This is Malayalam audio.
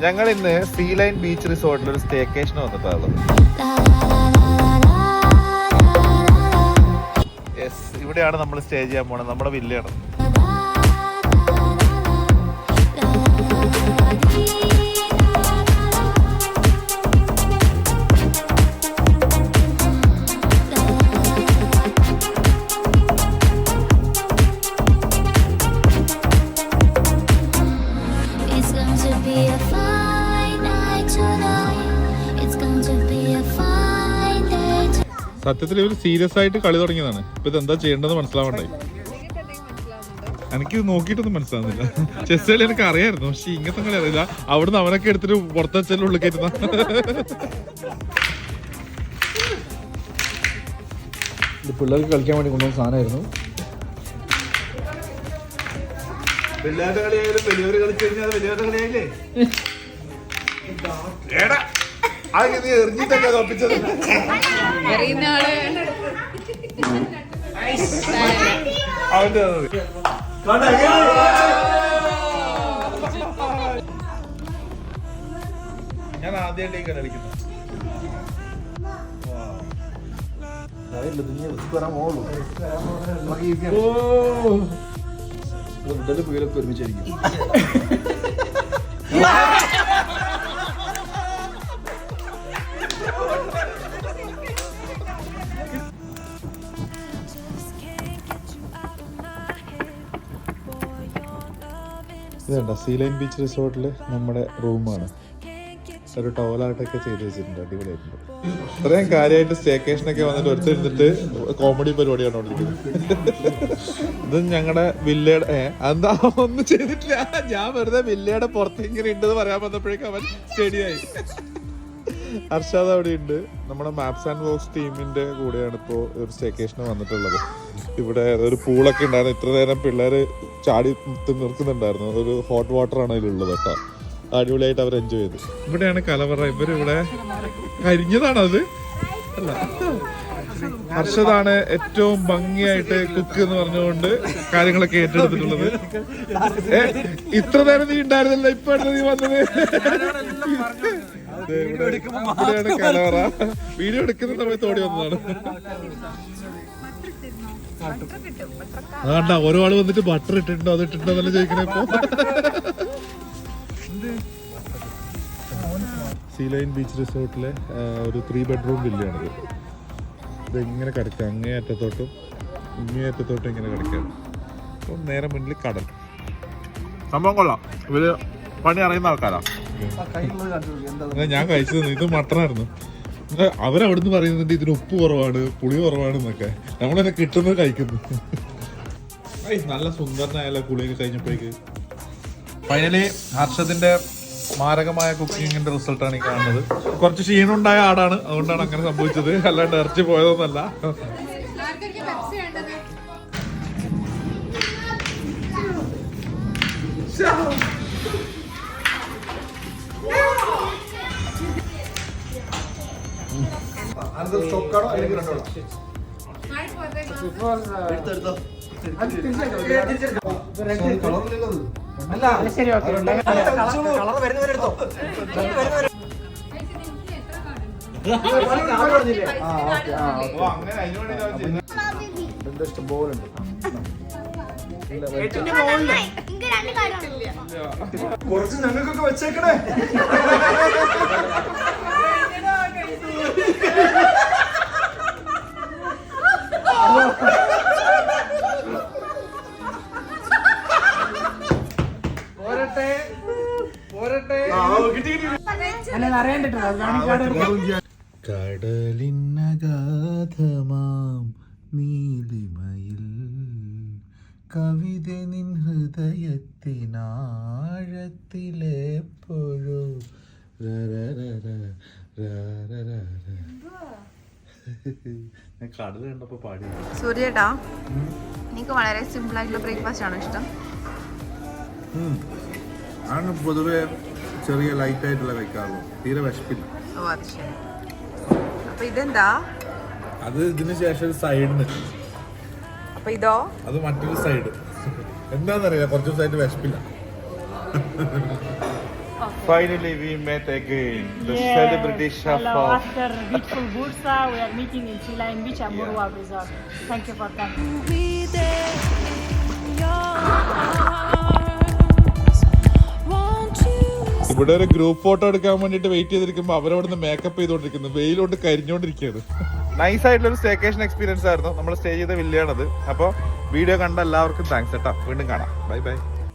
ഞങ്ങൾ ഇന്ന് സീ ലൈൻ ബീച്ച് റിസോർട്ടിൽ ഒരു സ്റ്റേക്കേഷൻ വന്നിട്ടുള്ളത്. യെസ് ഇവിടെയാണ് നമ്മൾ സ്റ്റേ ചെയ്യാൻ പോണത്. നമ്മുടെ വില്ലയാണ്. സത്യത്തിൽ ഇവർ സീരിയസ് ആയിട്ട് കളി തുടങ്ങിയതാണ്. ഇപ്പൊ ഇത് എന്താ ചെയ്യേണ്ടത് മനസ്സിലാവണ്ടായി എനിക്ക് നോക്കിയിട്ടൊന്നും മനസ്സിലാവുന്നില്ല. ചെസ് കളി എനിക്ക് അറിയായിരുന്നു പക്ഷെ ഇങ്ങനത്തെ കളി അറിയില്ല. അവിടുന്ന് അവനൊക്കെ എടുത്തിട്ട് പുറത്തെ ഉള്ളിൽ കയറ്റുന്ന. ഇത് പിള്ളേർക്ക് കളിക്കാൻ വേണ്ടി കൊണ്ടുവന്ന സാധനമായിരുന്നു. പിള്ളേരുടെ കളിയായാലും വലിയവര് കളിച്ചു കഴിഞ്ഞാൽ വലിയവരുടെ കളിയായില്ലേ? എടാ അത് നീ എറിഞ്ഞിട്ടല്ലേ തോപ്പിച്ചത് എറിയുന്ന ആൾ അവന്റെ ഞാൻ ആദ്യമായിട്ടേക്കാണ് കളിക്കുന്നത് ബ്രിഡൽ പുയലൊക്കെ ഒരുമിച്ചായിരിക്കും. ഇതുണ്ട? സീ ലൈൻ ബീച്ച് റിസോർട്ടിൽ നമ്മുടെ റൂമാണ്. ഒരു ടോലായിട്ടൊക്കെ ചെയ്ത് വെച്ചിട്ടുണ്ട് അടിപൊളിയായിട്ടുണ്ട്. ഇത്രയും കാര്യമായിട്ട് സ്റ്റേക്കേഷൻ ഒക്കെ വന്നിട്ട് ഒരുത്തിരുന്നിട്ട് കോമഡി പരിപാടിയാണ് കൊണ്ടിരിക്കുന്നത് ഇത് ഞങ്ങളുടെ വില്ലയുടെ ഏ എന്താ ഒന്നും ചെയ്തിട്ടില്ല. ഞാൻ വെറുതെ വില്ലയുടെ പുറത്ത് ഇങ്ങനെ ഉണ്ടെന്ന് പറയാൻ വന്നപ്പോഴേക്കും അവൻ സ്റ്റഡിയായി ഹർഷാദ് അവിടെ ഉണ്ട് നമ്മുടെ മാപ്സ് ആൻഡ് വോക്സ് ടീമിന്റെ കൂടെയാണ് ഇപ്പോ ഒരു സ്റ്റേക്കേഷന് വന്നിട്ടുള്ളത്. ഇവിടെ ഒരു പൂളൊക്കെ ഉണ്ടായിരുന്നു. ഇത്ര നേരം പിള്ളേര് ചാടി നിർത്തുന്നുണ്ടായിരുന്നു. ഒരു ഹോട്ട് വാട്ടർ ആണ് അതിലുള്ളത് കേട്ടോ. അടിപൊളിയായിട്ട് അവർ എൻജോയ് ചെയ്തു. ഇവിടെയാണ് കലവറ. ഇവരിവിടെ കരിഞ്ഞതാണത്. അല്ല. ഹർഷദാണ് ഏറ്റവും ഭംഗിയായിട്ട് കുക്ക് എന്ന് പറഞ്ഞുകൊണ്ട് കാര്യങ്ങളൊക്കെ ഏറ്റെടുത്തിട്ടുള്ളത്. ഇത്ര നേരം നീ ഉണ്ടായിരുന്നില്ല. ഇപ്പൊ നീ വന്നത്? ഇവിടെയാണ് കലവറ. വീഡിയോ എടുക്കുന്ന സമയത്ത് ഓടി വന്നതാണ്. അതാണ്ട ഓരോ ആൾ വന്നിട്ട് ബട്ടർ ഇട്ടിട്ടുണ്ടോ അത് ഇട്ടിട്ടുണ്ടോ എന്നല്ല ചോദിക്കണേ ഇപ്പൊ. സീലൈൻ ബീച്ച് റിസോർട്ടിലെ ഒരു ത്രീ ബെഡ്റൂം വില്ലയാണിത് ഇത്. ഇങ്ങനെ കിടക്കുക അങ്ങേ അറ്റത്തോട്ടും ഇങ്ങേ അറ്റത്തോട്ടും ഇങ്ങനെ കിടക്കുകയാണ് അപ്പം നേരെ മുന്നിൽ കടൽ. സംഭവം കൊള്ളാം. ഇവർ പണി അറിയുന്ന ആൾക്കാരാ. എന്നാ ഞാൻ കഴിച്ചത് ഇത് മട്ടനായിരുന്നു എന്നാ അവരവിടുന്ന് പറയുന്നുണ്ട് ഇതിന് ഉപ്പ് കുറവാണ് പുളി കുറവാണ് എന്നൊക്കെ. നമ്മളെന്നെ കിട്ടുന്നത് കഴിക്കുന്നു. നല്ല സുന്ദരനായല്ല കുളിയൊക്കെ കഴിഞ്ഞപ്പോഴേക്ക്. ഫൈനലി ഹർഷത്തിന്റെ മാരകമായ കുക്കിങ്ങിന്റെ റിസൾട്ടാണ് ഈ കാണുന്നത്. കുറച്ച് ക്ഷീണുണ്ടായ ആടാണ്. അതുകൊണ്ടാണ് അങ്ങനെ സംഭവിച്ചത്. അല്ലാണ്ട് ഇറച്ചി പോയതൊന്നല്ല. ആർക്കൊക്കെ പെപ്സി വേണ്ടത് സ്റ്റോക്കാണോ അല്ലെങ്കിൽ രണ്ടോളോ? പോലെ ഉണ്ട്. കുറച്ച് ഞങ്ങൾക്കൊക്കെ വെച്ചേക്കണേ. കടലിനഗാധമാം നീലിമയിൽ കവിത നിൻ ഹൃദയത്തിനാഴത്തിലെപ്പോഴോ കടൽ കണ്ടപ്പോ പാടി സൂര്യേട്ടാ എനിക്ക് വളരെ സിമ്പിൾ ആയിട്ടുള്ള ബ്രേക്ക്ഫാസ്റ്റ് ആണോ ഇഷ്ടം ആണ് പൊതുവെ ചെറിയ ലൈറ്റ് ആയിട്ടുള്ള വെക്കാറുള്ളൂ തീരെ വിശപ്പില്ല ഓ അത് ശരി അപ്പൊ ഇതെന്താ അത് ഇതിന് ശേഷം ഒരു സൈഡിന് അപ്പൊ ഇതോ അത് മറ്റൊരു സൈഡ് എന്താണെന്നറിയില്ല കുറച്ച് ദിവസമായിട്ട് വിശപ്പില്ല Finally, we met again. The Yes. celebrity chef Hello, of. after beautiful Bursa, we are meeting in Sea in Beach at Murwa Resort. Thank you for coming. ഇവിടെ ഒരു ഗ്രൂപ്പ് ഫോട്ടോ എടുക്കാൻ വേണ്ടിട്ട് വെയിറ്റ് ചെയ്തിരിക്കുമ്പോ അവരവിടുന്ന് മേക്കപ്പ് ചെയ്തോണ്ടിരിക്കുന്നു വെയിലോട്ട് കരിഞ്ഞോണ്ടിരിക്കുകയാണ് നൈസ് ആയിട്ടുള്ള ഒരു സ്റ്റേക്കേഷൻ എക്സ്പീരിയൻസ് ആയിരുന്നു. നമ്മൾ സ്റ്റേ ചെയ്ത വില്ലയാണത് അപ്പോൾ വീഡിയോ കണ്ട എല്ലാവർക്കും താങ്ക്സ് കേട്ടോ വീണ്ടും കാണാം. Bye bye